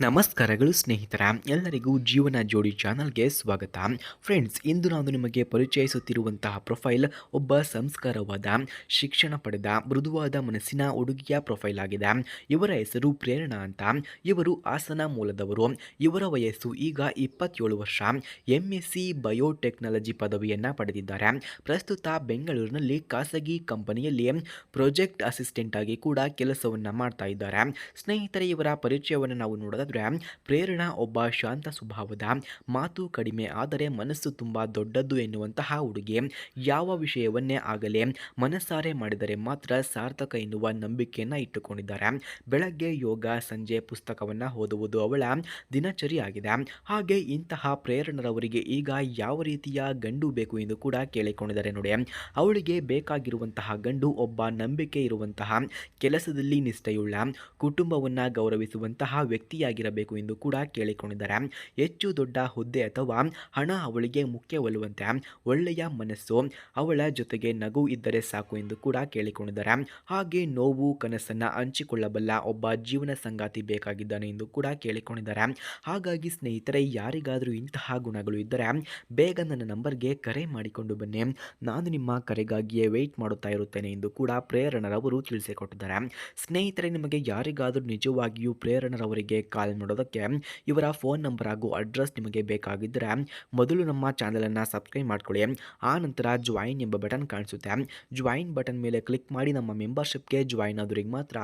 ನಮಸ್ಕಾರಗಳು ಸ್ನೇಹಿತರ, ಎಲ್ಲರಿಗೂ ಜೀವನ ಜೋಡಿ ಚಾನಲ್ಗೆ ಸ್ವಾಗತ. ಫ್ರೆಂಡ್ಸ್, ಇಂದು ನಾನು ನಿಮಗೆ ಪರಿಚಯಿಸುತ್ತಿರುವಂತಹ ಪ್ರೊಫೈಲ್ ಒಬ್ಬ ಸಂಸ್ಕಾರವಾದ, ಶಿಕ್ಷಣ ಪಡೆದ, ಮೃದುವಾದ ಮನಸ್ಸಿನ ಹುಡುಗಿಯ ಪ್ರೊಫೈಲ್ ಆಗಿದೆ. ಇವರ ಹೆಸರು ಪ್ರೇರಣಾ ಅಂತ. ಇವರು ಹಾಸನ ಮೂಲದವರು. ಇವರ ವಯಸ್ಸು ಈಗ ಇಪ್ಪತ್ತೇಳು ವರ್ಷ. ಎಂ ಬಯೋಟೆಕ್ನಾಲಜಿ ಪದವಿಯನ್ನು ಪಡೆದಿದ್ದಾರೆ. ಪ್ರಸ್ತುತ ಬೆಂಗಳೂರಿನಲ್ಲಿ ಖಾಸಗಿ ಕಂಪನಿಯಲ್ಲಿ ಪ್ರಾಜೆಕ್ಟ್ ಅಸಿಸ್ಟೆಂಟ್ ಆಗಿ ಕೂಡ ಕೆಲಸವನ್ನು ಮಾಡ್ತಾ ಇದ್ದಾರೆ. ಸ್ನೇಹಿತರೆ, ಇವರ ಪರಿಚಯವನ್ನು ನಾವು ಪ್ರೇರಣಾ ಒಬ್ಬ ಶಾಂತ ಸ್ವಭಾವದ, ಮಾತು ಕಡಿಮೆ ಆದರೆ ಮನಸ್ಸು ತುಂಬ ದೊಡ್ಡದ್ದು ಎನ್ನುವಂತಹ ಹುಡುಗಿ ಯಾವ ವಿಷಯವನ್ನೇ ಆಗಲಿ, ಮನಸ್ಸಾರೆ ಮಾಡಿದರೆ ಮಾತ್ರ ಸಾರ್ಥಕ ಎನ್ನುವ ನಂಬಿಕೆಯನ್ನು ಇಟ್ಟುಕೊಂಡಿದ್ದಾರೆ. ಬೆಳಗ್ಗೆ ಯೋಗ, ಸಂಜೆ ಪುಸ್ತಕವನ್ನು ಓದುವುದು ಅವಳ ದಿನಚರಿಯಾಗಿದೆ ಹಾಗೆ ಇಂತಹ ಪ್ರೇರಣರವರಿಗೆ ಈಗ ಯಾವ ರೀತಿಯ ಗಂಡು ಬೇಕು ಎಂದು ಕೂಡ ಕೇಳಿಕೊಂಡಿದ್ದಾರೆ ನೋಡಿ. ಅವಳಿಗೆ ಬೇಕಾಗಿರುವಂತಹ ಗಂಡು ಒಬ್ಬ ನಂಬಿಕೆ ಇರುವಂತಹ ಕೆಲಸದಲ್ಲಿ ನಿಷ್ಠೆಯುಳ್ಳ, ಕುಟುಂಬವನ್ನು ಗೌರವಿಸುವಂತಹ ವ್ಯಕ್ತಿಯಾಗಿರಬೇಕು ಎಂದು ಕೂಡ ಕೇಳಿಕೊಂಡಿದ್ದಾರೆ. ಹೆಚ್ಚು ದೊಡ್ಡ ಹುದ್ದೆ ಅಥವಾ ಹಣ ಅವಳಿಗೆ ಮುಖ್ಯವಲ್ಲುವಂತೆ ಒಳ್ಳೆಯ ಮನಸ್ಸು ಅವಳ ಜೊತೆಗೆ ನಗು ಇದ್ದರೆ ಸಾಕು ಎಂದು ಕೂಡ ಕೇಳಿಕೊಂಡಿದ್ದಾರೆ. ಹಾಗೆ ನೋವು ಕನಸನ್ನು ಹಂಚಿಕೊಳ್ಳಬಲ್ಲ ಒಬ್ಬ ಜೀವನ ಸಂಗಾತಿ ಬೇಕಾಗಿದ್ದಾನೆ ಎಂದು ಕೂಡ ಕೇಳಿಕೊಂಡಿದ್ದಾರೆ. ಹಾಗಾಗಿ ಸ್ನೇಹಿತರೆ, ಯಾರಿಗಾದರೂ ಇಂತಹ ಗುಣಗಳು ಇದ್ದರೆ ಬೇಗ ನನ್ನ ನಂಬರ್ಗೆ ಕರೆ ಮಾಡಿಕೊಂಡು ಬನ್ನಿ. ನಾನು ನಿಮ್ಮ ಕರೆಗಾಗಿಯೇ ವೆಯ್ಟ್ ಮಾಡುತ್ತಾ ಇರುತ್ತೇನೆ ಎಂದು ಕೂಡ ಪ್ರೇರಣರವರು ತಿಳಿಸಿಕೊಟ್ಟಿದ್ದಾರೆ. ಸ್ನೇಹಿತರೆ, ನಿಮಗೆ ಯಾರಿಗಾದರೂ ನಿಜವಾಗಿಯೂ ಪ್ರೇರಣರವರಿಗೆ ಕಾಲ್ ಮಾಡೋದಕ್ಕೆ ಇವರ ಫೋನ್ ನಂಬರ್ ಹಾಗೂ ಅಡ್ರೆಸ್ ನಿಮಗೆ ಬೇಕಾಗಿದ್ದರೆ ಮೊದಲು ನಮ್ಮ ಚಾನಲನ್ನು ಸಬ್ಸ್ಕ್ರೈಬ್ ಮಾಡ್ಕೊಳ್ಳಿ. ಆ ನಂತರ ಜಾಯಿನ್ ಎಂಬ ಬಟನ್ ಕಾಣಿಸುತ್ತೆ. ಜಾಯಿನ್ ಬಟನ್ ಮೇಲೆ ಕ್ಲಿಕ್ ಮಾಡಿ ನಮ್ಮ ಮೆಂಬರ್ಶಿಪ್ಗೆ ಜಾಯಿನ್ ಆದವರಿಗೆ ಮಾತ್ರ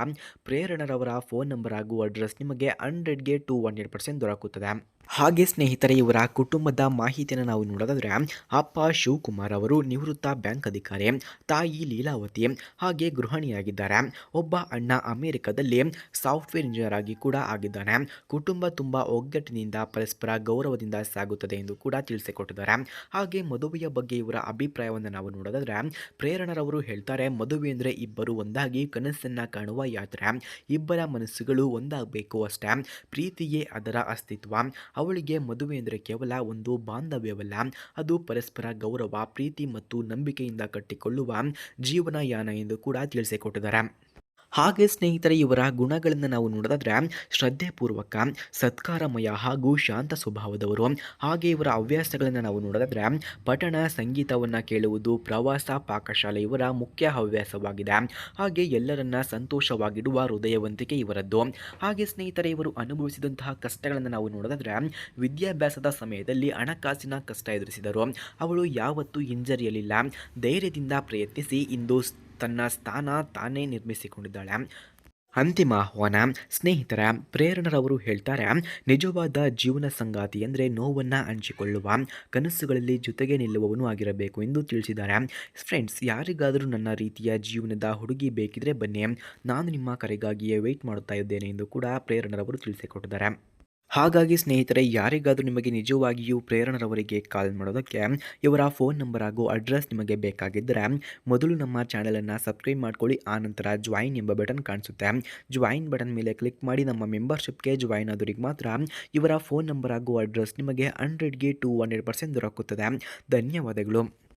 ಪ್ರೇರಣರವರ ಫೋನ್ ನಂಬರ್ ಹಾಗೂ ಅಡ್ರೆಸ್ ನಿಮಗೆ ಹಂಡ್ರೆಡ್ಗೆ ಟು ಹಂಡ್ರೆಡ್ ಪರ್ಸೆಂಟ್ ದೊರಕುತ್ತದೆ. ಹಾಗೆ ಸ್ನೇಹಿತರೆ, ಇವರ ಕುಟುಂಬದ ಮಾಹಿತಿಯನ್ನು ನಾವು ನೋಡೋದಾದರೆ, ಅಪ್ಪ ಶಿವಕುಮಾರ್ ಅವರು ನಿವೃತ್ತ ಬ್ಯಾಂಕ್ ಅಧಿಕಾರಿ, ತಾಯಿ ಲೀಲಾವತಿ ಹಾಗೆ ಗೃಹಿಣಿಯಾಗಿದ್ದಾರೆ. ಒಬ್ಬ ಅಣ್ಣ ಅಮೆರಿಕದಲ್ಲಿ ಸಾಫ್ಟ್ವೇರ್ ಇಂಜಿನಿಯರ್ ಆಗಿ ಕೂಡ ಆಗಿದ್ದಾನೆ. ಕುಟುಂಬ ತುಂಬ ಒಗ್ಗಟ್ಟಿನಿಂದ ಪರಸ್ಪರ ಗೌರವದಿಂದ ಸಾಗುತ್ತದೆ ಎಂದು ಕೂಡ ತಿಳಿಸಿಕೊಟ್ಟಿದ್ದಾರೆ. ಹಾಗೆ ಮದುವೆಯ ಬಗ್ಗೆ ಇವರ ಅಭಿಪ್ರಾಯವನ್ನು ನಾವು ನೋಡೋದಾದರೆ, ಪ್ರೇರಣರವರು ಹೇಳ್ತಾರೆ, ಮದುವೆ ಅಂದರೆ ಇಬ್ಬರು ಒಂದಾಗಿ ಕನಸನ್ನು ಕಾಣುವ ಯಾತ್ರೆ. ಇಬ್ಬರ ಮನಸ್ಸುಗಳು ಒಂದಾಗಬೇಕು ಅಷ್ಟೇ. ಪ್ರೀತಿಯೇ ಅದರ ಅಸ್ತಿತ್ವ. ಅವಳಿಗೆ ಮದುವೆ ಅಂದರೆ ಕೇವಲ ಒಂದು ಬಾಂಧವ್ಯವಲ್ಲ. ಅದು ಪರಸ್ಪರ ಗೌರವ, ಪ್ರೀತಿ ಮತ್ತು ನಂಬಿಕೆಯಿಂದ ಕಟ್ಟಿಕೊಳ್ಳುವ ಜೀವನಯಾನ ಎಂದು ಕೂಡ ತಿಳಿಸಿಕೊಟ್ಟಿದ್ದಾರೆ. ಹಾಗೆ ಸ್ನೇಹಿತರೆ, ಇವರ ಗುಣಗಳನ್ನು ನಾವು ನೋಡೋದಾದ್ರೆ, ಶ್ರದ್ಧೆಪೂರ್ವಕ, ಸತ್ಕಾರಮಯ ಹಾಗೂ ಶಾಂತ ಸ್ವಭಾವದವರು. ಹಾಗೆ ಇವರ ಹವ್ಯಾಸಗಳನ್ನು ನಾವು ನೋಡೋದಾದರೆ, ಪಠಣ, ಸಂಗೀತವನ್ನು ಕೇಳುವುದು, ಪ್ರವಾಸ, ಪಾಕಶಾಲೆ ಇವರ ಮುಖ್ಯ ಹವ್ಯಾಸವಾಗಿದೆ. ಹಾಗೆ ಎಲ್ಲರನ್ನ ಸಂತೋಷವಾಗಿಡುವ ಹೃದಯವಂತಿಕೆ ಇವರದ್ದು. ಹಾಗೆ ಸ್ನೇಹಿತರೆ, ಇವರು ಅನುಭವಿಸಿದಂತಹ ಕಷ್ಟಗಳನ್ನು ನಾವು ನೋಡೋದಾದರೆ, ವಿದ್ಯಾಭ್ಯಾಸದ ಸಮಯದಲ್ಲಿ ಹಣಕಾಸಿನ ಕಷ್ಟ ಎದುರಿಸಿದರು. ಅವಳು ಯಾವತ್ತೂ ಹಿಂಜರಿಯಲಿಲ್ಲ. ಧೈರ್ಯದಿಂದ ಪ್ರಯತ್ನಿಸಿ, ಇಂದು ತನ್ನ ಸ್ಥಾನ ತಾನೇ ನಿರ್ಮಿಸಿಕೊಂಡಿದ್ದಾಳೆ. ಅಂತಿಮ ಆಹ್ವಾನ, ಸ್ನೇಹಿತರ ಪ್ರೇರಣರವರು ಹೇಳ್ತಾರೆ, ನಿಜವಾದ ಜೀವನ ಸಂಗಾತಿ ಅಂದರೆ ನೋವನ್ನು ಹಂಚಿಕೊಳ್ಳುವ, ಕನಸುಗಳಲ್ಲಿ ಜೊತೆಗೆ ನಿಲ್ಲುವವನು ಆಗಿರಬೇಕು ಎಂದು ತಿಳಿಸಿದ್ದಾರೆ. ಫ್ರೆಂಡ್ಸ್ ಯಾರಿಗಾದರೂ ನನ್ನ ರೀತಿಯ ಜೀವನದ ಹುಡುಗಿ ಬೇಕಿದ್ರೆ ಬನ್ನಿ. ನಾನು ನಿಮ್ಮ ಕರೆಗಾಗಿಯೇ ವೆಯ್ಟ್ ಮಾಡುತ್ತಾ ಇದ್ದೇನೆ ಎಂದು ಕೂಡ ಪ್ರೇರಣರವರು ತಿಳಿಸಿಕೊಟ್ಟಿದ್ದಾರೆ. ಹಾಗಾಗಿ ಸ್ನೇಹಿತರೆ, ಯಾರಿಗಾದರೂ ನಿಮಗೆ ನಿಜವಾಗಿಯೂ ಪ್ರೇರಣರವರಿಗೆ ಕಾಲ್ ಮಾಡೋದಕ್ಕೆ ಇವರ ಫೋನ್ ನಂಬರ್ ಹಾಗೂ ಅಡ್ರೆಸ್ ನಿಮಗೆ ಬೇಕಾಗಿದ್ದರೆ ಮೊದಲು ನಮ್ಮ ಚಾನಲನ್ನು ಸಬ್ಸ್ಕ್ರೈಬ್ ಮಾಡ್ಕೊಳ್ಳಿ ಆನಂತರ ಜಾಯಿನ್ ಎಂಬ ಬಟನ್ ಕಾಣಿಸುತ್ತೆ. ಜಾಯಿನ್ ಬಟನ್ ಮೇಲೆ ಕ್ಲಿಕ್ ಮಾಡಿ ನಮ್ಮ ಮೆಂಬರ್ಶಿಪ್ಗೆ ಜಾಯಿನ್ ಆದವರಿಗೆ ಮಾತ್ರ ಇವರ ಫೋನ್ ನಂಬರ್ ಹಾಗೂ ಅಡ್ರೆಸ್ ನಿಮಗೆ ಹಂಡ್ರೆಡ್ಗೆ ಟು ಹಂಡ್ರೆಡ್ ಪರ್ಸೆಂಟ್ ದೊರಕುತ್ತದೆ. ಧನ್ಯವಾದಗಳು.